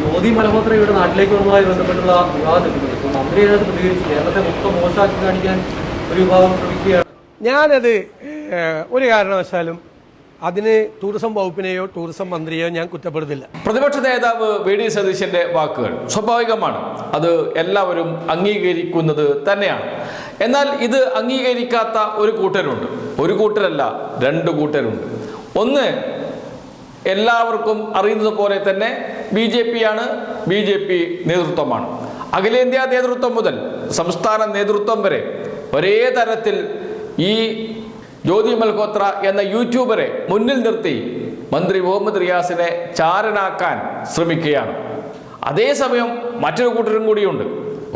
ജ്യോതി മലഹോത്രയുടെ നാട്ടിലേക്ക് വന്നതുമായി ബന്ധപ്പെട്ടുള്ള വിവാദം നിൽക്കുന്നത് ഇപ്പോൾ മന്ത്രി അതിനകത്ത് പ്രതികരിച്ചു കേരളത്തെ മൊത്തം മോശമാക്കി കാണിക്കാൻ ഒരു വിഭാഗം ശ്രമിക്കുകയാണ്. ഞാനത് ഒരു കാരണവശാലും അതിന് ടൂറിസം വകുപ്പിനെയോ ടൂറിസം മന്ത്രിയെയോ ഞാൻ കുറ്റപ്പെടുത്തില്ല. പ്രതിപക്ഷ നേതാവ് വി ഡി സതീശന്റെ വാക്കുകൾ സ്വാഭാവികമാണ്. അത് എല്ലാവരും അംഗീകരിക്കുന്നത് തന്നെയാണ്. എന്നാൽ ഇത് അംഗീകരിക്കാത്ത ഒരു കൂട്ടരുണ്ട്. ഒരു കൂട്ടരല്ല രണ്ട് കൂട്ടരുണ്ട്. ഒന്ന് എല്ലാവർക്കും അറിയുന്നത് പോലെ തന്നെ ബി ജെ പി ആണ് ബി ജെ പി നേതൃത്വമാണ്. അഖിലേന്ത്യാ നേതൃത്വം മുതൽ സംസ്ഥാന നേതൃത്വം വരെ ഒരേ തരത്തിൽ ഈ ജ്യോതി മൽഹോത്ര എന്ന യൂട്യൂബറെ മുന്നിൽ നിർത്തി മന്ത്രി മുഹമ്മദ് റിയാസിനെ ചാരനാക്കാൻ ശ്രമിക്കുകയാണ്. അതേസമയം മറ്റൊരു കൂട്ടരും കൂടിയുണ്ട്.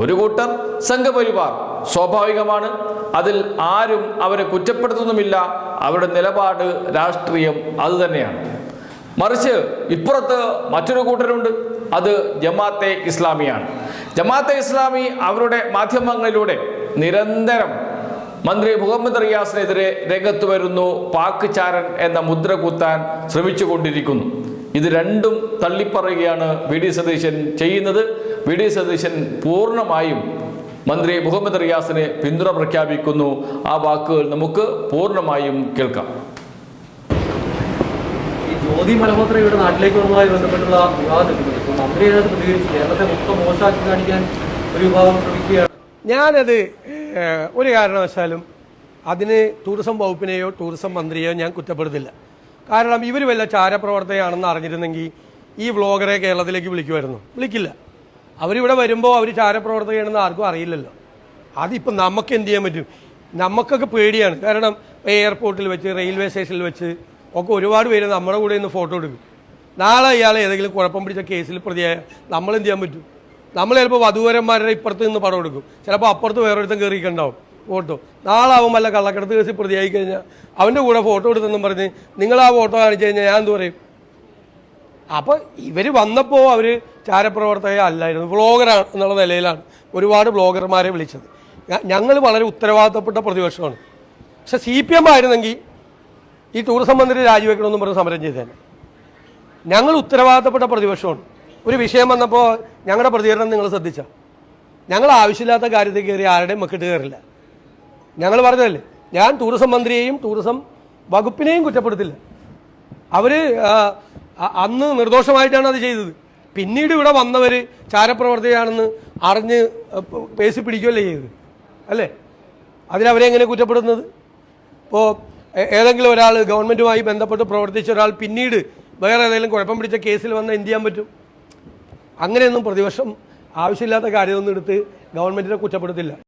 ഒരു കൂട്ടർ സംഘപരിവാർ. സ്വാഭാവികമാണ് അതിൽ ആരും അവരെ കുറ്റപ്പെടുത്തുന്നുമില്ല. അവരുടെ നിലപാട് രാഷ്ട്രീയം അതുതന്നെയാണ് മറിച്ച് ഇപ്പുറത്ത് മറ്റൊരു കൂട്ടരുണ്ട്. അത് ജമാഅത്തെ ഇസ്ലാമിയാണ്. ജമാഅത്തെ ഇസ്ലാമി അവരുടെ മാധ്യമങ്ങളിലൂടെ നിരന്തരം മന്ത്രി മുഹമ്മദ് റിയാസിനെതിരെ രംഗത്ത് വരുന്നു. പാക് ചാരൻ എന്ന മുദ്ര കുത്താൻ ശ്രമിച്ചുകൊണ്ടിരിക്കുന്നു. ഇത് രണ്ടും തള്ളിപ്പറയുകയാണ് വി ഡി സതീശൻ ചെയ്യുന്നത്. വി ഡി സതീശൻ പൂർണമായും മന്ത്രി മുഹമ്മദ് റിയാസിന് പിന്തുണ പ്രഖ്യാപിക്കുന്നു. ആ വാക്കുകൾ നമുക്ക് പൂർണമായും കേൾക്കാം. ജ്യോതി മലഹോത്രയുടെ നാട്ടിലേക്ക് വന്നതുമായി ബന്ധപ്പെട്ടുള്ള വിവാദം നിൽക്കുന്നത് ഇപ്പോൾ മന്ത്രി അതിനകത്ത് പ്രതികരിച്ചു കേരളത്തെ മൊത്തം മോശമാക്കി കാണിക്കാൻ ഒരു വിഭാഗം ശ്രമിക്കുകയാണ്. ഞാനത് ഒരു കാരണവശാലും അതിന് ടൂറിസം വകുപ്പിനെയോ ടൂറിസം മന്ത്രിയെയോ ഞാൻ കുറ്റപ്പെടുത്തില്ല. കാരണം ഇവർ വല്ല ചാരപ്രവർത്തകയാണെന്ന് അറിഞ്ഞിരുന്നെങ്കിൽ ഈ വ്ളോഗറെ കേരളത്തിലേക്ക് വിളിക്കുമായിരുന്നു. വിളിക്കില്ല. അവരിവിടെ വരുമ്പോൾ അവർ ചാരപ്രവർത്തകയാണെന്ന് ആർക്കും അറിയില്ലല്ലോ. അതിപ്പോൾ നമുക്ക് എന്ത് ചെയ്യാൻ പറ്റും? നമുക്കൊക്കെ പേടിയാണ്. കാരണം എയർപോർട്ടിൽ വെച്ച് റെയിൽവേ സ്റ്റേഷനിൽ വെച്ച് ഒക്കെ ഒരുപാട് പേര് നമ്മുടെ കൂടെ നിന്ന് ഫോട്ടോ എടുക്കും. നാളെ ഇയാൾ ഏതെങ്കിലും കുഴപ്പം പിടിച്ച കേസിൽ പ്രതിയായ നമ്മൾ എന്ത് ചെയ്യാൻ പറ്റും? നമ്മൾ ചിലപ്പോൾ വധുവരന്മാരുടെ ഇപ്പുറത്ത് നിന്ന് പടം എടുക്കും. ചിലപ്പോൾ അപ്പുറത്ത് വേറൊരുത്തം കയറിയിട്ടുണ്ടാവും ഫോട്ടോ. നാളെ അവൻ വല്ല കള്ളക്കടത്ത് കേസിൽ പ്രതിയായി കഴിഞ്ഞാൽ അവന്റെ കൂടെ ഫോട്ടോ എടുത്തെന്നും പറഞ്ഞ് നിങ്ങൾ ആ ഫോട്ടോ കാണിച്ചു കഴിഞ്ഞാൽ ഞാൻ എന്ത് പറയും? അപ്പോൾ ഇവർ വന്നപ്പോൾ അവർ ചാരപ്രവർത്തക അല്ലായിരുന്നു. വ്ളോഗറാണ് എന്നുള്ള നിലയിലാണ് ഒരുപാട് ബ്ലോഗർമാരെ വിളിച്ചത്. ഞങ്ങൾ വളരെ ഉത്തരവാദിത്തപ്പെട്ട പ്രതിപക്ഷമാണ്. പക്ഷെ സി പി എം ആയിരുന്നെങ്കിൽ ഈ ടൂറിസം മന്ത്രി രാജിവെക്കണമെന്ന് പറഞ്ഞ് സമരം ചെയ്തേനെ. ഞങ്ങൾ ഉത്തരവാദിത്തപ്പെട്ട പ്രതിപക്ഷമാണ്. ഒരു വിഷയം വന്നപ്പോൾ ഞങ്ങളുടെ പ്രതികരണം നിങ്ങൾ ശ്രദ്ധിച്ച. ഞങ്ങൾ ആവശ്യമില്ലാത്ത കാര്യത്തിൽ കയറി ആരുടെയും മക്കിട്ട് കയറില്ല. ഞങ്ങൾ പറഞ്ഞതല്ലേ ഞാൻ ടൂറിസം മന്ത്രിയെയും ടൂറിസം വകുപ്പിനെയും കുറ്റപ്പെടുത്തില്ല. അവർ അന്ന് നിർദോഷമായിട്ടാണ് അത് ചെയ്തത്. പിന്നീട് ഇവിടെ വന്നവർ ചാരപ്രവർത്തകയാണെന്ന് അറിഞ്ഞ് പേസി പിടിക്കുകയല്ലേ ചെയ്തത്. അല്ലേ? അതിനവരെ എങ്ങനെ കുറ്റപ്പെടുന്നത് ഇപ്പോൾ ഏതെങ്കിലും ഒരാൾ ഗവൺമെന്റുമായി ബന്ധപ്പെട്ട് പ്രവർത്തിച്ച ഒരാൾ പിന്നീട് വേറെ ഏതെങ്കിലും കുഴപ്പം പിടിച്ച കേസിൽ വന്ന് എന്ത് ചെയ്യാൻ പറ്റും? അങ്ങനെയൊന്നും പ്രതിപക്ഷം ആവശ്യമില്ലാത്ത കാര്യമൊന്നും എടുത്ത് ഗവൺമെന്റിനെ കുറ്റപ്പെടുത്തില്ല.